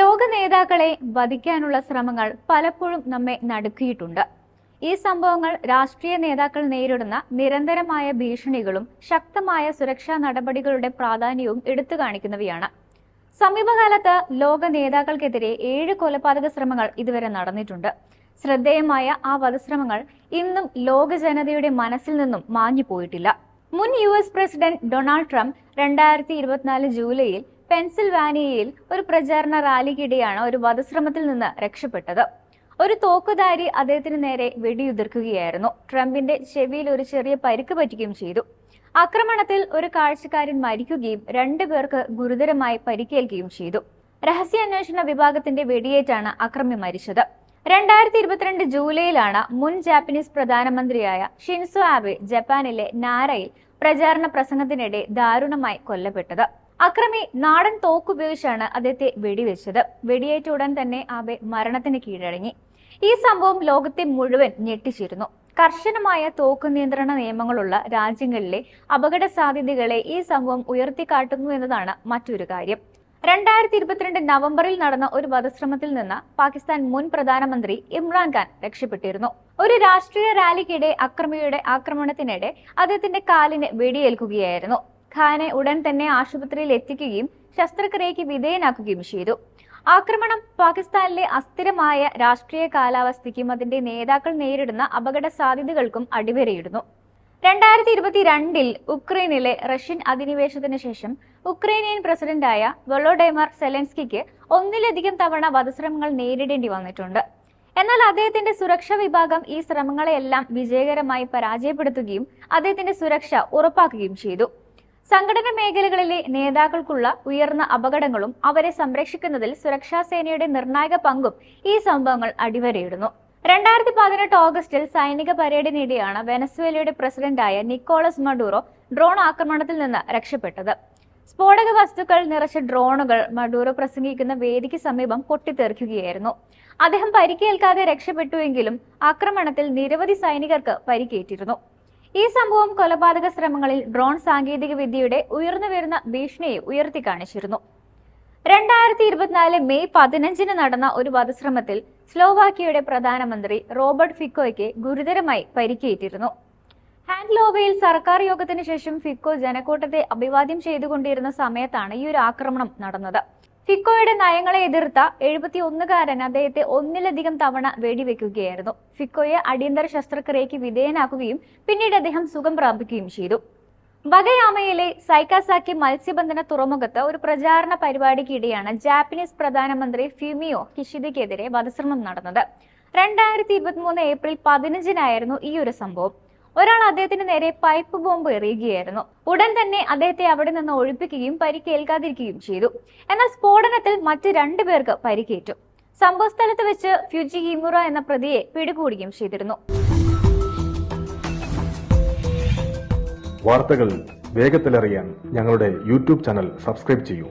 ലോക നേതാക്കളെ വധിക്കാനുള്ള ശ്രമങ്ങൾ പലപ്പോഴും നമ്മെ നടുക്കിയിട്ടുണ്ട്. ഈ സംഭവങ്ങൾ രാഷ്ട്രീയ നേതാക്കൾ നേരിടുന്ന നിരന്തരമായ ഭീഷണികളും ശക്തമായ സുരക്ഷാ നടപടികളുടെ പ്രാധാന്യവും എടുത്തു കാണിക്കുന്നവയാണ്. സമീപകാലത്ത് ലോക നേതാക്കൾക്കെതിരെ ഏഴ് കൊലപാതക ശ്രമങ്ങൾ ഇതുവരെ നടന്നിട്ടുണ്ട്. ശ്രദ്ധേയമായ ആ വധശ്രമങ്ങൾ ഇന്നും ലോക ജനതയുടെ മനസ്സിൽ നിന്നും മാഞ്ഞു പോയിട്ടില്ല മുൻ U S president Donald Trump രണ്ടായിരത്തി ഇരുപത്തിനാല് ജൂലൈയിൽ പെൻസിൽവാനിയയിൽ ഒരു പ്രചാരണ റാലിക്കിടെയാണ് ഒരു വധശ്രമത്തിൽ നിന്ന് രക്ഷപ്പെട്ടത്. ഒരു തോക്കുധാരി അദ്ദേഹത്തിന് നേരെ വെടിയുതിർക്കുകയായിരുന്നു. ട്രംപിന്റെ ചെവിയിൽ ഒരു ചെറിയ പരിക്ക് പറ്റുകയും ചെയ്തു. ആക്രമണത്തിൽ ഒരു കാഴ്ചക്കാരൻ മരിക്കുകയും രണ്ടു പേർക്ക് ഗുരുതരമായി പരിക്കേൽക്കുകയും ചെയ്തു. രഹസ്യാന്വേഷണ വിഭാഗത്തിന്റെ വെടിയേറ്റാണ് അക്രമി മരിച്ചത്. രണ്ടായിരത്തി ഇരുപത്തിരണ്ട് ജൂലൈയിലാണ് മുൻ ജാപ്പനീസ് പ്രധാനമന്ത്രിയായ ഷിൻസോ ആബെ ജപ്പാനിലെ നാരയിൽ പ്രചാരണ പ്രസംഗത്തിനിടെ ദാരുണമായി കൊല്ലപ്പെട്ടത്. അക്രമി നാടൻ തോക്കുപയോഗിച്ചാണ് അദ്ദേഹത്തെ വെടിവെച്ചത്. വെടിയേറ്റ ഉടൻ തന്നെ ആബെ മരണത്തിന് കീഴടങ്ങി. ഈ സംഭവം ലോകത്തെ മുഴുവൻ ഞെട്ടിച്ചിരുന്നു. കർശനമായ തോക്ക് നിയന്ത്രണ നിയമങ്ങളുള്ള രാജ്യങ്ങളിലെ അപകട സാധ്യതകളെ ഈ സംഭവം ഉയർത്തിക്കാട്ടുന്നു എന്നതാണ് മറ്റൊരു കാര്യം. രണ്ടായിരത്തി ഇരുപത്തിരണ്ട് നവംബറിൽ നടന്ന ഒരു വധശ്രമത്തിൽ നിന്ന് പാകിസ്ഥാൻ മുൻ പ്രധാനമന്ത്രി ഇമ്രാൻഖാൻ രക്ഷപ്പെട്ടിരുന്നു. ഒരു രാഷ്ട്രീയ റാലിക്കിടെ അക്രമിയുടെ ആക്രമണത്തിനിടെ അദ്ദേഹത്തിന്റെ കാലിന് വെടിയേൽക്കുകയായിരുന്നു. ഖാനെ ഉടൻ തന്നെ ആശുപത്രിയിൽ എത്തിക്കുകയും ശസ്ത്രക്രിയയ്ക്ക് വിധേയനാക്കുകയും ചെയ്തു. ആക്രമണം പാകിസ്ഥാനിലെ അസ്ഥിരമായ രാഷ്ട്രീയ കാലാവസ്ഥയ്ക്കും അതിന്റെ നേതാക്കൾ നേരിടുന്ന അപകട സാധ്യതകൾക്കും അടിവരയിടുന്നു. രണ്ടായിരത്തി ഇരുപത്തിരണ്ടിൽ ഉക്രൈനിലെ റഷ്യൻ അധിനിവേശത്തിന് ശേഷം ഉക്രൈനിയൻ പ്രസിഡന്റായ വൊളോഡൈമർ സെലൻസ്കിക്ക് ഒന്നിലധികം തവണ വധശ്രമങ്ങൾ നേരിടേണ്ടി വന്നിട്ടുണ്ട്. എന്നാൽ അദ്ദേഹത്തിന്റെ സുരക്ഷാ വിഭാഗം ഈ ശ്രമങ്ങളെയെല്ലാം വിജയകരമായി പരാജയപ്പെടുത്തുകയും അദ്ദേഹത്തിന്റെ സുരക്ഷ ഉറപ്പാക്കുകയും ചെയ്തു. സംഘടന മേഖലകളിലെ നേതാക്കൾക്കുള്ള ഉയർന്ന അപകടങ്ങളും അവരെ സംരക്ഷിക്കുന്നതിൽ സുരക്ഷാ സേനയുടെ നിർണായക പങ്കും ഈ സംഭവങ്ങൾ അടിവരയിടുന്നു. രണ്ടായിരത്തി പതിനെട്ട് ഓഗസ്റ്റിൽ സൈനിക പരേഡിനിടെയാണ് വെനസ്വേലയുടെ പ്രസിഡന്റായ നിക്കോളസ് മഡൂറോ ഡ്രോൺ ആക്രമണത്തിൽ നിന്ന് രക്ഷപ്പെട്ടത്. സ്ഫോടക വസ്തുക്കൾ നിറച്ച ഡ്രോണുകൾ മഡൂറോ പ്രസംഗിക്കുന്ന വേദിക്ക് സമീപം പൊട്ടിത്തെറിക്കുകയായിരുന്നു. അദ്ദേഹം പരിക്കേൽക്കാതെ രക്ഷപ്പെട്ടുവെങ്കിലും ആക്രമണത്തിൽ നിരവധി സൈനികർക്ക് പരിക്കേറ്റിരുന്നു. ഈ സംഭവം കൊലപാതക ശ്രമങ്ങളിൽ ഡ്രോൺ സാങ്കേതിക വിദ്യയുടെ ഉയർന്നു വരുന്ന ഭീഷണിയെ ഉയർത്തി കാണിച്ചിരുന്നു. രണ്ടായിരത്തി ഇരുപത്തിനാല് മെയ് പതിനഞ്ചിന് നടന്ന ഒരു വധശ്രമത്തിൽ സ്ലോവാക്കിയയുടെ പ്രധാനമന്ത്രി റോബർട്ട് ഫിക്കോയ്ക്ക് ഗുരുതരമായി പരിക്കേറ്റിരുന്നു. ഹാൻഡ്ലോവയിൽ സർക്കാർ യോഗത്തിന് ശേഷം ഫിക്കോ ജനക്കൂട്ടത്തെ അഭിവാദ്യം ചെയ്തുകൊണ്ടിരുന്ന സമയത്താണ് ഈ ഒരു ആക്രമണം നടന്നത്. ഫിക്കോയുടെ നയങ്ങളെ എതിർത്ത എഴുപത്തി ഒന്നുകാരൻ അദ്ദേഹത്തെ ഒന്നിലധികം തവണ വെടിവെക്കുകയായിരുന്നു. ഫിക്കോയെ അടിയന്തര ശസ്ത്രക്രിയയ്ക്ക് വിധേയനാക്കുകയും പിന്നീട് അദ്ദേഹം സുഖം പ്രാപിക്കുകയും ചെയ്തു. വകയാമയിലെ സൈക്കാസാക്കി മത്സ്യബന്ധന തുറമുഖത്ത് ഒരു പ്രചാരണ പരിപാടിക്കിടെയാണ് ജാപ്പനീസ് പ്രധാനമന്ത്രി ഫിമിയോ കിഷിദയ്ക്കെതിരെ വധശ്രമം നടന്നത്. രണ്ടായിരത്തി ഇരുപത്തിമൂന്ന് ഏപ്രിൽ പതിനഞ്ചിനായിരുന്നു ഈ ഒരു സംഭവം. ഒരാൾ അദ്ദേഹത്തിന് നേരെ പൈപ്പ് ബോംബ് എറിയുകയായിരുന്നു. ഉടൻ തന്നെ അദ്ദേഹത്തെ അവിടെ നിന്ന് ഒഴിപ്പിക്കുകയും പരിക്കേൽക്കാതിരിക്കുകയും ചെയ്തു. എന്നാൽ സ്ഫോടനത്തിൽ മറ്റ് രണ്ടു പേർക്ക് പരിക്കേറ്റു. സംഭവസ്ഥലത്ത് വെച്ച് ഫ്യുജി ഹിമുറ എന്ന പ്രതിയെ പിടികൂടുകയും ചെയ്തിരുന്നു. വാർത്തകൾ വേഗത്തിലറിയാൻ ഞങ്ങളുടെ യൂട്യൂബ് ചാനൽ സബ്സ്ക്രൈബ് ചെയ്യൂ.